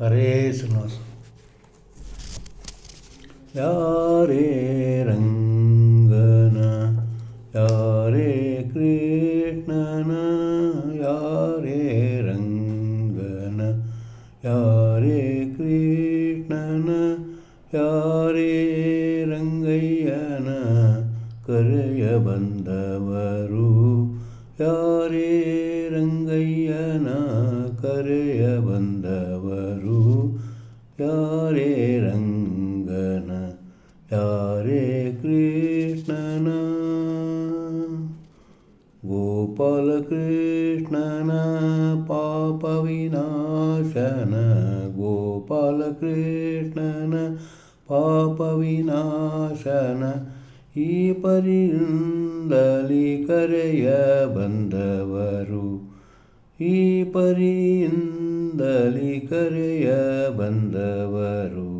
ಹರೇ ಶ್ರೀನಿವಾಸ ಯಾರೇ ರಂಗನ ಯಾರೇ ಕೃಷ್ಣನ ಯಾರೇ ರಂಗನ ಯಾರೇ ಕೃಷ್ಣನ ಯಾರೇ ರಂಗಯ್ಯನ ಕರೆಯ ಬಂದವರು ಯಾರೇ ರಂಗಯ್ಯನ ಕರೆಯ ಬಂದವರು? ಯಾರೇ ರಂಗನ, ಯಾರೇ ಕೃಷ್ಣನ? ಗೋಪಾಲ ಕೃಷ್ಣನ ಪಾಪ ವಿನಾಶನ ಗೋಪಾಲ ಕೃಷ್ಣನ ಪಾಪ ವಿನಾಶನ, ಈ ಪರಿಯಿಂದಲಿ ಕರೆಯ ಬಂದವರು. ಈ ಪರಿಯಿಂದಲಿ ಕರೆಯ ಬಂದವರು,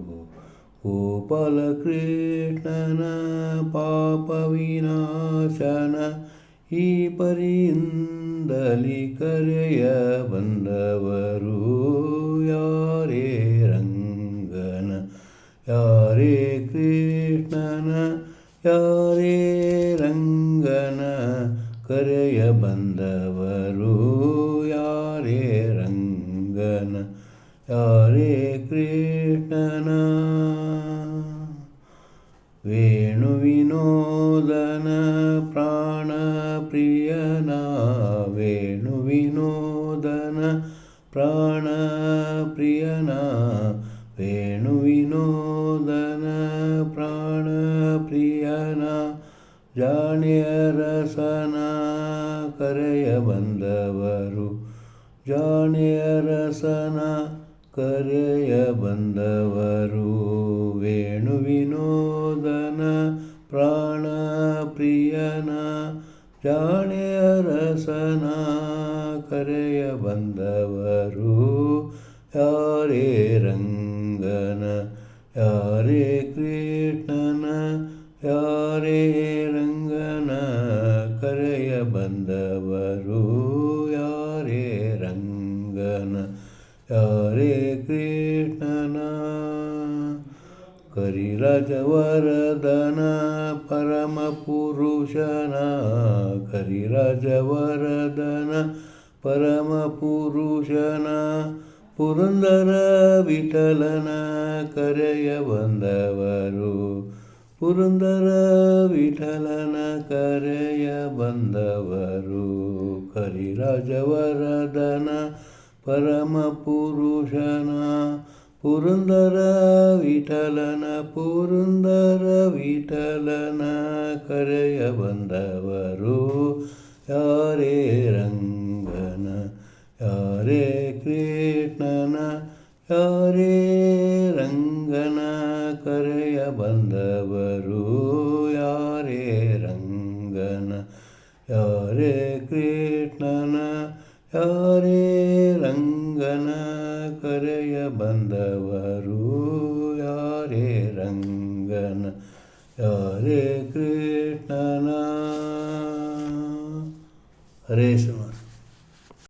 ಗೋಪಾಲ ಕೃಷ್ಣನ ಪಾಪ ವಿನಾಶನ ಈ ಪರಿಯಿಂದಲಿ ಕರೆಯ ಬಂದವರು. ಯಾರೇ ರಂಗನ, ಯಾರೇ ಕೃಷ್ಣನ, ಯಾರೇ ರಂಗನ ಕರೆಯ ಬಂದವರು. ಯಾರೇ ಕೃಷ್ಣನ ವೇಣು ವಿನೋದನ ಪ್ರಾಣ ಪ್ರಿಯನ ವೇಣು ವಿನೋದನ ಪ್ರಾಣ ಪ್ರಿಯನ ವೇಣು ವಿನೋದನ ಪ್ರಾಣ ಪ್ರಿಯನ ಜಾಣ್ಯರಸನ ಕರೆಯ ಬಂದವರು ಜಾಣ್ಯರಸನ ಕರೆಯ ಬಂದವರು ವೇಣು ವಿನೋದನ ಪ್ರಾಣ ಪ್ರಿಯನ ಜಾಣ್ಯರಸನ ಕರೆಯ ಬಂದವರು ಯಾರೇ ರಂಗನ, ಯಾರೇ ಕೃಷ್ಣನ, ಯಾರೇ ರಂಗ ಬಂದವರು ಯಾರೇ ರಂಗನ, ಯಾರೇ ಕೃಷ್ಣನ. ಕರಿರಾಜವರದನ ಪರಮ ಪುರುಷನ ಕರಿರಾಜವರದನ ಪರಮ ಪುರುಷನ ಪುರಂದರ ವಿಠಲನ ಕರೆಯ ಬಂದವರು. ಪುರಂದರ ವಿಠಲನ ಕರೆಯ ಬಂದವರು ಕರಿರಾಜವರದನ ಪರಮ ಪುರುಷನ. ಪುರಂದರ ವಿಠಲನ ಪುರಂದರ ವಿಠಲನ ಕರೆಯ ಬಂದವರು, ಯಾರೇ ರಂಗನ, ಯಾರೇ ಕೃಷ್ಣನ, ಯಾರೇ ರಂಗನ. ಬಂದವರು ಯಾರೇ ರಂಗನ, ಯಾರೇ ಕೃಷ್ಣನ, ಯಾರೇ ರಂಗನ ಕರೆಯ ಬಂದವರು ಯಾರೇ ರಂಗನ, ಯಾರೇ ಕೃಷ್ಣನ. ಹರೇ ಶ್ರೀನಿವಾಸ